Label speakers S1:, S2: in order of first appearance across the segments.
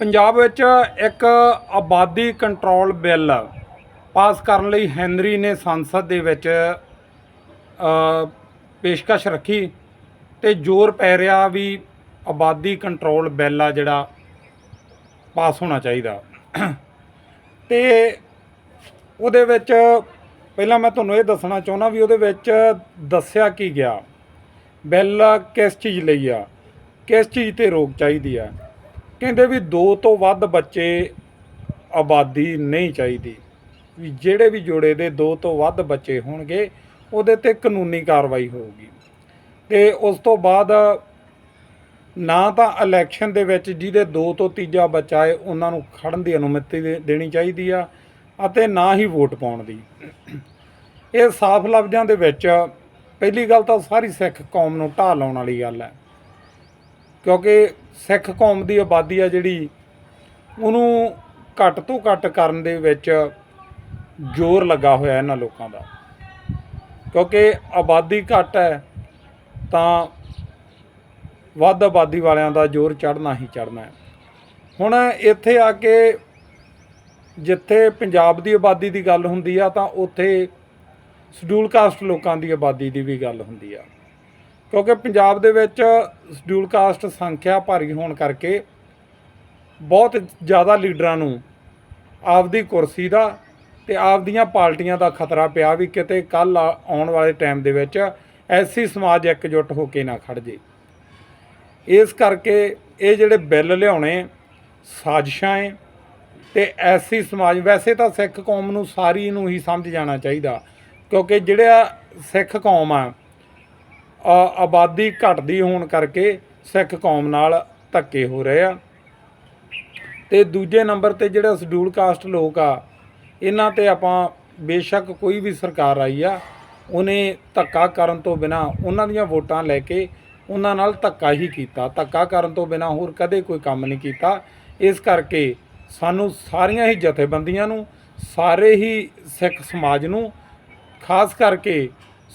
S1: ਪੰਜਾਬ ਵਿੱਚ ਇੱਕ ਆਬਾਦੀ ਕੰਟਰੋਲ ਬਿੱਲ ਪਾਸ ਕਰਨ ਲਈ ਹੈਨਰੀ ਨੇ ਸੰਸਦ ਦੇ ਵਿੱਚ ਪੇਸ਼ਕਸ਼ ਰੱਖੀ ਤੇ ਜ਼ੋਰ ਪੈ ਰਿਹਾ ਵੀ ਆਬਾਦੀ ਕੰਟਰੋਲ ਬਿੱਲ ਆ ਜਿਹੜਾ ਪਾਸ ਹੋਣਾ ਚਾਹੀਦਾ। ਤੇ ਉਹਦੇ ਵਿੱਚ ਪਹਿਲਾਂ ਮੈਂ ਤੁਹਾਨੂੰ ਇਹ ਦੱਸਣਾ ਚਾਹੁੰਦਾ ਵੀ ਉਹਦੇ ਵਿੱਚ ਦੱਸਿਆ ਕੀ ਗਿਆ। ਬਿੱਲ ਕਿਸ ਚੀਜ਼ ਲਈ ਆ? ਕਿਸ ਚੀਜ਼ ਤੇ ਰੋਕ ਚਾਹੀਦੀ ਆ? ਕਹਿੰਦੇ ਵੀ ਦੋ ਤੋਂ ਵੱਧ ਬੱਚੇ ਆਬਾਦੀ ਨਹੀਂ ਚਾਹੀਦੀ। ਵੀ ਜਿਹੜੇ ਵੀ ਜੋੜੇ ਦੇ ਦੋ ਤੋਂ ਵੱਧ ਬੱਚੇ ਹੋਣਗੇ, ਉਹਦੇ ਤੇ ਕਾਨੂੰਨੀ ਕਾਰਵਾਈ ਹੋਊਗੀ। ਤੇ ਉਸ ਤੋਂ ਬਾਅਦ ਨਾ ਤਾਂ ਇਲੈਕਸ਼ਨ ਦੇ ਵਿੱਚ ਜਿਹਦੇ ਦੋ ਤੋਂ ਤੀਜਾ ਬੱਚਾ ਹੈ, ਉਹਨਾਂ ਨੂੰ ਖੜਨ ਦੀ ਅਨੁਮਤੀ ਦੇ- ਦੇਣੀ ਚਾਹੀਦੀ ਆ ਅਤੇ ਨਾ ਹੀ ਵੋਟ ਪਾਉਣ ਦੀ। ਇਹ ਸਾਫ਼ ਲਫ਼ਜ਼ਾਂ ਦੇ ਵਿੱਚ ਪਹਿਲੀ ਗੱਲ ਤਾਂ ਸਾਰੀ ਸਿੱਖ ਕੌਮ ਨੂੰ ਢਾਹ ਲਾਉਣ ਵਾਲੀ ਗੱਲ ਹੈ। ਕਿਉਂਕਿ ਸਿੱਖ ਕੌਮ ਦੀ ਆਬਾਦੀ ਆ ਜਿਹੜੀ, ਉਹਨੂੰ ਘੱਟ ਤੋਂ ਘੱਟ ਕਰਨ ਦੇ ਵਿੱਚ ਜ਼ੋਰ ਲੱਗਾ ਹੋਇਆ ਇਹਨਾਂ ਲੋਕਾਂ ਦਾ। ਕਿਉਂਕਿ ਆਬਾਦੀ ਘੱਟ ਹੈ, ਤਾਂ ਵੱਧ ਆਬਾਦੀ ਵਾਲਿਆਂ ਦਾ ਜ਼ੋਰ ਚੜਨਾ ਹੀ ਚੜਨਾ ਹੈ। ਹੁਣ ਇੱਥੇ ਆ ਕੇ ਜਿੱਥੇ ਪੰਜਾਬ ਦੀ ਆਬਾਦੀ ਦੀ ਗੱਲ ਹੁੰਦੀ ਆ, ਤਾਂ ਉੱਥੇ ਸ਼ਡਿਊਲ ਕਾਸਟ ਲੋਕਾਂ ਦੀ ਆਬਾਦੀ ਦੀ ਵੀ ਗੱਲ ਹੁੰਦੀ ਆ। ਕਿਉਂਕਿ ਪੰਜਾਬ ਦੇ ਵਿੱਚ ਸ਼ਡਿਊਲ ਕਾਸਟ ਸੰਖਿਆ ਭਾਰੀ ਹੋਣ ਕਰਕੇ ਬਹੁਤ ਜ਼ਿਆਦਾ ਲੀਡਰਾਂ ਨੂੰ ਆਪਦੀ ਕੁਰਸੀ ਦਾ ਤੇ ਆਪਦੀਆਂ ਪਾਰਟੀਆਂ ਦਾ ਖਤਰਾ ਪਿਆ ਵੀ ਕਿਤੇ ਕੱਲ ਆਉਣ ਵਾਲੇ ਟਾਈਮ ਦੇ ਵਿੱਚ ਐਸੀ ਸਮਾਜ ਇਕਜੁੱਟ ਹੋ ਕੇ ਨਾ ਖੜ ਜੇ। ਇਸ ਕਰਕੇ ਇਹ ਜਿਹੜੇ ਬਿੱਲ ਲਿਆਉਣੇ ਸਾਜ਼ਿਸ਼ਾਂ ਏ ਤੇ ਐਸੀ ਸਮਾਜ, ਵੈਸੇ ਤਾਂ ਸਿੱਖ ਕੌਮ ਨੂੰ ਸਾਰੀ ਨੂੰ ਹੀ ਸਮਝ ਜਾਣਾ ਚਾਹੀਦਾ ਕਿਉਂਕਿ ਜਿਹੜਾ ਸਿੱਖ ਕੌਮ ਆ- ਆਬਾਦੀ ਘਟਦੀ ਹੋਣ ਕਰਕੇ ਸਿੱਖ ਕੌਮ ਨਾਲ ਧੱਕੇ ਹੋ ਰਹੇ ਆ। ਤੇ ਦੂਜੇ ਨੰਬਰ ਤੇ ਜਿਹੜਾ ਸ਼ਡਿਊਲ ਕਾਸਟ ਲੋਕ ਆ, ਇਹਨਾਂ ਤੇ ਆਪਾਂ ਬੇਸ਼ੱਕ ਕੋਈ ਵੀ ਸਰਕਾਰ ਆਈ ਆ, ਉਹਨੇ ਧੱਕਾ ਕਰਨ ਤੋਂ ਬਿਨਾ ਉਹਨਾਂ ਦੀਆਂ ਵੋਟਾਂ ਲੈ ਕੇ ਉਹਨਾਂ ਨਾਲ ਧੱਕਾ ਹੀ ਕੀਤਾ। ਧੱਕਾ ਕਰਨ ਤੋਂ ਬਿਨਾ ਹੋਰ ਕਦੇ ਕੋਈ ਕੰਮ ਨਹੀਂ ਕੀਤਾ। ਇਸ ਕਰਕੇ ਸਾਨੂੰ ਸਾਰੀਆਂ ਹੀ ਜਥੇਬੰਦੀਆਂ ਨੂੰ, ਸਾਰੇ ਹੀ ਸਿੱਖ ਸਮਾਜ ਨੂੰ, ਖਾਸ ਕਰਕੇ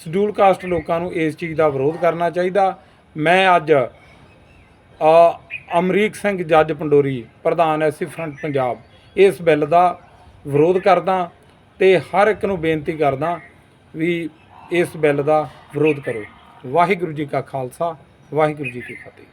S1: ਸ਼ਡਿਊਲ ਕਾਸਟ ਲੋਕਾਂ ਨੂੰ ਇਸ ਚੀਜ਼ ਦਾ ਵਿਰੋਧ ਕਰਨਾ ਚਾਹੀਦਾ। ਮੈਂ ਅੱਜ ਅਮਰੀਕ ਸਿੰਘ ਜੱਜ ਪੰਡੋਰੀ, ਪ੍ਰਧਾਨ ਐਸੀ ਫਰੰਟ ਪੰਜਾਬ, ਇਸ ਬਿੱਲ ਦਾ ਵਿਰੋਧ ਕਰਦਾ ਤੇ ਹਰ ਇੱਕ ਨੂੰ ਬੇਨਤੀ ਕਰਦਾ ਵੀ ਇਸ ਬਿੱਲ ਦਾ ਵਿਰੋਧ ਕਰੋ। ਵਾਹਿਗੁਰੂ ਜੀ ਕਾ ਖਾਲਸਾ, ਵਾਹਿਗੁਰੂ ਜੀ ਕੀ ਫਤਿਹ।